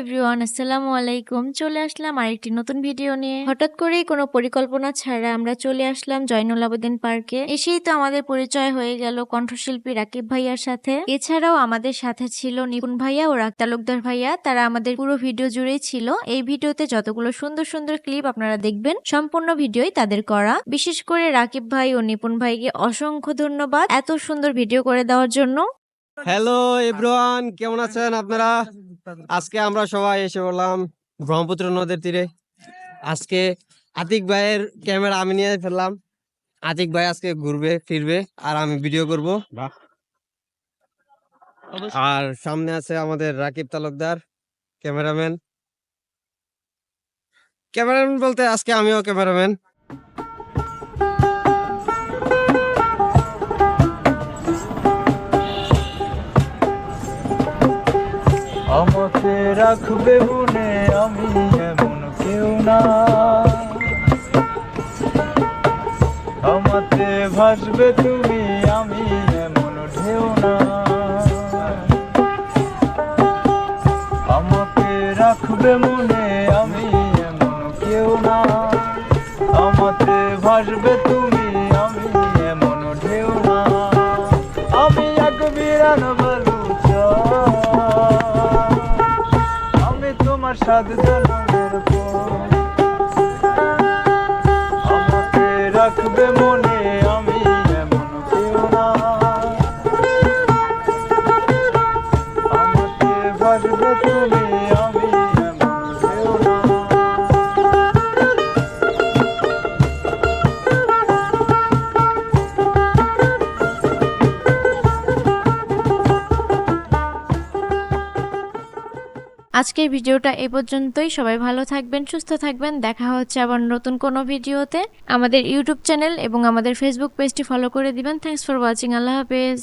Everyone আসসালামু আলাইকুম। চলে আসলাম আরেকটি নতুন ভিডিও নিয়ে। হঠাৎ করেই কোনো পরিকল্পনা ছাড়া আমরা চলে আসলাম জয়নুল আবেদিন পার্কে। এসেই তো আমাদের পরিচয় হয়ে গেল কণ্ঠশিল্পী রাকিব ভাইয়ার সাথে। এছাড়াও আমাদের সাথে ছিল নিপুণ ভাইয়া ও রাক তালুকদার ভাইয়া। তারা আমাদের পুরো ভিডিও জুড়েই ছিল। এই ভিডিওতে যতগুলো সুন্দর সুন্দর ক্লিপ আপনারা দেখবেন, সম্পূর্ণ ভিডিওই তাদের করা। বিশেষ করে রাকিব ভাই ও নিপুণ ভাইকে অসংখ্য ধন্যবাদ এত সুন্দর ভিডিও করে দেওয়ার জন্য। হ্যালো এভরিওয়ান কেমন আছেন আপনারা? আজকে আমরা সবাই এসে বললাম ব্রহ্মপুত্র নদের তীরে। আজকে আতিক ভাইয়ের ক্যামেরা আমি নিয়ে ফেললাম। আতিক ভাই আজকে ঘুরবে ফিরবে আর আমি ভিডিও করব। আর সামনে আছে আমাদের রাকিব তালুকদার ক্যামেরাম্যান। ক্যামেরাম্যান বলতে আজকে আমিও ক্যামেরাম্যান। আমাকে রাখবে মনে আমি এমন কেউ না। আমাতে ভাসবে তুমি, আমি এমন ঢেউ না। আমাকে রাখবে মনে আমি এমন কেউ না। আমাতে ভাসবে তুমি, আমি এমন ঢেউ না। আমি এক বিরান আমি তোমার সাথ জন্মের আমাকে রাখবে মনে আমি এমন কেউ না। আমাকে ভাসবে তুমি আজকের ভিডিওটা এ পর্যন্তই। সবাই ভালো থাকবেন, সুস্থ থাকবেন। দেখা হচ্ছে আবার নতুন কোনো ভিডিওতে। আমাদের ইউটিউব চ্যানেল এবং আমাদের ফেসবুক পেজটি ফলো করে দিবেন। থ্যাংকস ফর ওয়াচিং আল্লাহ হাফেজ।